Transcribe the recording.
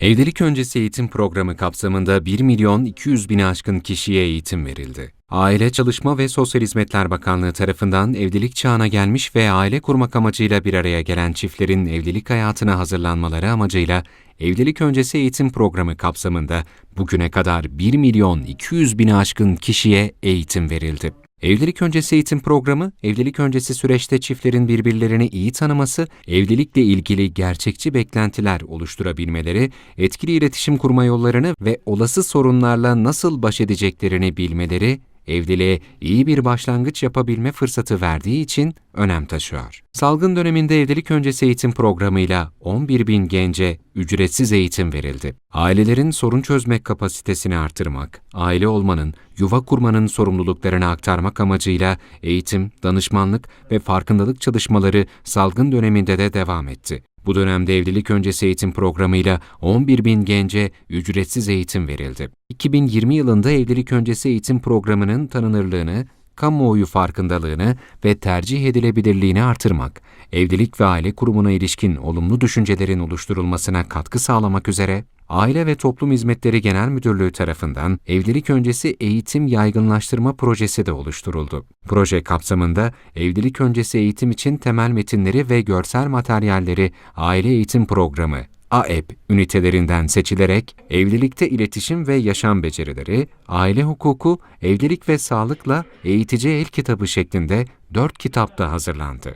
Evlilik öncesi eğitim programı kapsamında 1 milyon 200 bini aşkın kişiye eğitim verildi. Aile Çalışma ve Sosyal Hizmetler Bakanlığı tarafından evlilik çağına gelmiş ve aile kurmak amacıyla bir araya gelen çiftlerin evlilik hayatına hazırlanmaları amacıyla evlilik öncesi eğitim programı kapsamında bugüne kadar 1 milyon 200 bini aşkın kişiye eğitim verildi. Evlilik öncesi eğitim programı, evlilik öncesi süreçte çiftlerin birbirlerini iyi tanıması, evlilikle ilgili gerçekçi beklentiler oluşturabilmeleri, etkili iletişim kurma yollarını ve olası sorunlarla nasıl baş edeceklerini bilmeleri, evliliğe iyi bir başlangıç yapabilme fırsatı verdiği için önem taşıyor. Salgın döneminde evlilik öncesi eğitim programıyla 11 bin gence ücretsiz eğitim verildi. Ailelerin sorun çözme kapasitesini artırmak, aile olmanın, yuva kurmanın sorumluluklarını aktarmak amacıyla eğitim, danışmanlık ve farkındalık çalışmaları salgın döneminde de devam etti. Bu dönemde evlilik öncesi eğitim programıyla 11 bin gence ücretsiz eğitim verildi. 2020 yılında evlilik öncesi eğitim programının tanınırlığını, kamuoyu farkındalığını ve tercih edilebilirliğini artırmak, evlilik ve aile kurumuna ilişkin olumlu düşüncelerin oluşturulmasına katkı sağlamak üzere Aile ve Toplum Hizmetleri Genel Müdürlüğü tarafından evlilik öncesi eğitim yaygınlaştırma projesi de oluşturuldu. Proje kapsamında evlilik öncesi eğitim için temel metinleri ve görsel materyalleri Aile Eğitim Programı AEP ünitelerinden seçilerek evlilikte iletişim ve yaşam becerileri, aile hukuku, evlilik ve sağlıkla eğitici el kitabı şeklinde dört kitapta hazırlandı.